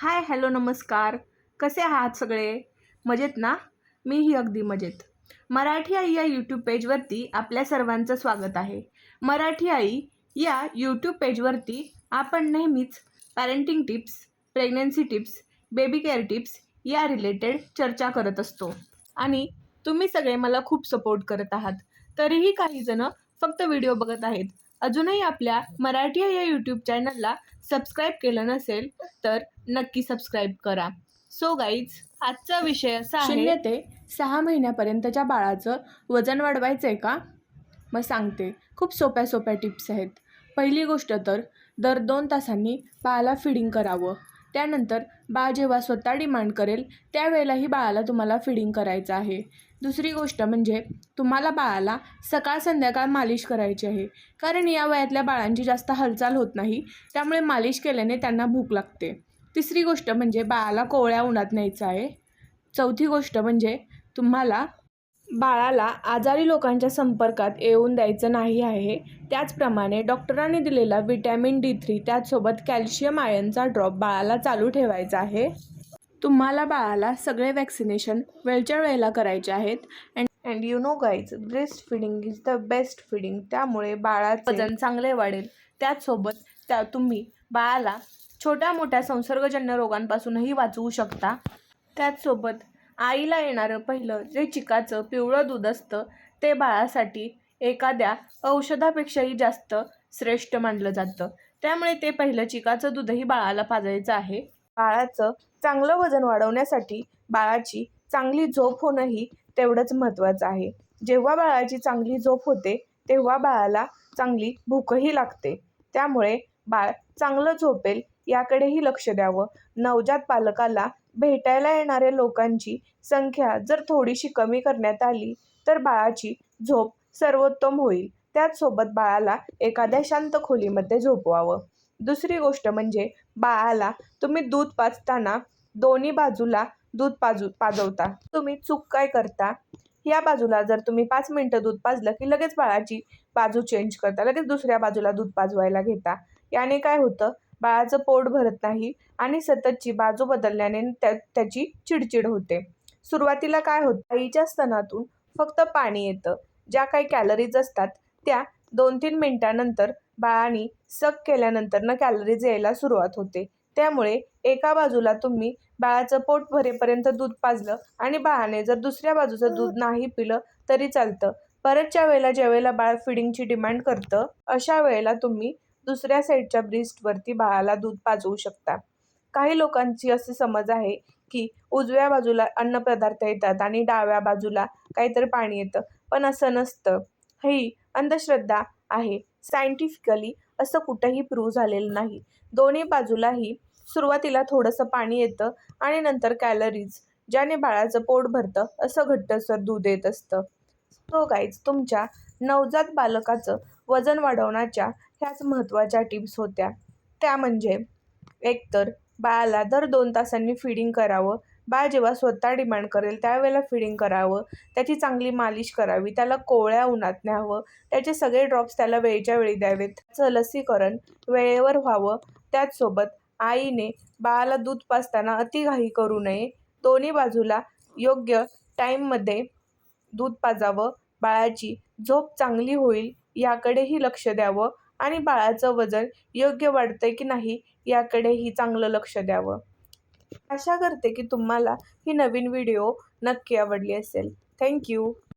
Hi hello नमस्कार. कसे आहात सगळे? मजेत ना? मीही अगदी मजेत. मराठी आई या यूट्यूब पेजवरती आपल्या सर्वांचं स्वागत आहे. मराठी आई या यूट्यूब पेजवरती आपण नेहमीच parenting tips pregnancy tips baby care tips या रिलेटेड चर्चा करत असतो. आणि तुम्ही सगळे मला खूप सपोर्ट करत आहात. तरीही काही जण फक्त व्हिडिओ बघत आहेत. अजूनही आपल्या मराठी या यूट्यूब चॅनलला सबस्क्राईब केलं नसेल तर नक्की सबस्क्राईब करा. सो गाईज आजचा विषय असा शून्य ते सहा महिन्यापर्यंतच्या बाळाचं वजन वाढवायचं आहे का? मग सांगते. खूप सोप्या सोप्या टिप्स आहेत. पहिली गोष्ट तर दर दोन तासांनी बाळाला फिडिंग करावं. त्यानंतर बाळ जेव्हा स्वतः डिमांड करेल त्यावेळेलाही बाळाला तुम्हाला फिडिंग करायचं आहे. दुसरी गोष्ट म्हणजे तुम्हाला बाळाला सकाळ संध्याकाळ मालिश करायची आहे. कारण या वयातल्या बाळांची जास्त हालचाल होत नाही त्यामुळे मालिश केल्याने त्यांना भूक लागते. तिसरी गोष्ट म्हणजे बाळाला कोवळ्या उन्हात न्यायचं आहे. चौथी गोष्ट म्हणजे तुम्हाला बाळाला आजारी लोकांच्या संपर्कात येऊन द्यायचं नाही आहे. त्याचप्रमाणे डॉक्टरांनी दिलेला विटॅमिन डी थ्री त्याचसोबत कॅल्शियम आयनचा ड्रॉप बाळाला चालू ठेवायचा आहे. तुम्हाला बाळाला सगळे वॅक्सिनेशन वेळच्या वेळेला करायचे आहेत. And and you know guys breastfeeding is the best feeding त्यामुळे बाळाचं वजन चांगले वाढेल. त्याचसोबत त्या तुम्ही बाळाला छोट्या मोठ्या संसर्गजन्य रोगांपासूनही वाचवू शकता. त्याचसोबत आईला येणारं पहिलं जे चिकाचं पिवळं दूध असतं ते बाळासाठी एखाद्या औषधापेक्षाही जास्त श्रेष्ठ मानलं जातं. त्यामुळे ते पहिलं चिकाचं दूधही बाळाला पाजायचं आहे. बाळाचं चांगलं वजन वाढवण्यासाठी बाळाची चांगली झोप होणंही तेवढंच महत्त्वाचं आहे. जेव्हा बाळाची चांगली झोप होते तेव्हा बाळाला चांगली भूकही लागते. त्यामुळे बाळ चांगलं झोपेल याकडेही लक्ष द्यावं. नवजात पालकाला भेटायला येणाऱ्या लोकांची संख्या जर थोडीशी कमी करण्यात आली तर बाळाची झोप सर्वोत्तम होईल. त्याचसोबत बाळाला एखाद्या शांत खोलीमध्ये झोपवावं. दुसरी गोष्ट म्हणजे बाळाला तुम्ही दूध पाजताना दोन्ही बाजूला दूध पाजू पाजवता. तुम्ही चूक काय करता? या बाजूला जर तुम्ही पाच मिनटं दूध पाजलं की लगेच बाळाची बाजू चेंज करता लगेच दुसऱ्या बाजूला दूध पाजवायला घेता. याने काय होतं? बाळाचं पोट भरत नाही आणि सततची बाजू बदलल्याने त्या त्याची चिडचिड होते. सुरुवातीला काय होतं? आईच्या स्तनातून फक्त पाणी येतं. ज्या काही कॅलरीज असतात त्या दोन तीन मिनटानंतर बाळाने सक केल्यानंतर कॅलरीज यायला सुरुवात होते. त्यामुळे एका बाजूला तुम्ही बाळाचं पोट भरेपर्यंत दूध पाजलं आणि बाळाने जर दुसऱ्या बाजूचं दूध नाही पिलं तरी चालतं. परतच्या वेळेला ज्यावेळेला बाळ फिडिंगची डिमांड करतं अशा वेळेला तुम्ही दुसऱ्या साईडच्या ब्रिस्टवरती बाळाला दूध पाजवू शकता. काही लोकांची असे समज आहे की उजव्या बाजूला अन्नपदार्थ येतात आणि डाव्या बाजूला काहीतरी पाणी येतं पण असं नसतं. ही अंधश्रद्धा आहे. सायंटिफिकली असं कुठंही प्रूव्ह झालेलं नाही. दोन्ही बाजूलाही सुरुवातीला थोडंसं पाणी येतं आणि नंतर कॅलरीज ज्याने बाळाचं पोट भरतं असं घट्टसर दूध येत असतं. हो, सो गाईज तुमच्या नवजात बालकाचं वजन वाढवण्याच्या ह्याच महत्त्वाच्या टिप्स होत्या. त्या म्हणजे एकतर बाळाला दर दोन तासांनी फिडिंग करावं. बाळ जेव्हा स्वतः डिमांड करेल त्यावेळेला फिडिंग करावं. त्याची चांगली मालिश करावी. त्याला कोवळ्या उन्हात न्यावं. त्याचे सगळे ड्रॉप्स त्याला वेळच्या वेळी द्यावेत. त्याचं लसीकरण वेळेवर व्हावं. त्याचसोबत आईने बाळाला दूध पाजताना अतिघाई करू नये. दोन्ही बाजूला योग्य टाईममध्ये दूध पाजावं. बाळाची झोप चांगली होईल याकडेही लक्ष द्यावं. आणि बाळाचं वजन योग्य वाढतंय की नाही याकडेही चांगलं लक्ष द्यावं. आशा करते की तुम्हाला ही नवीन व्हिडिओ नक्की आवडली असेल. थँक्यू.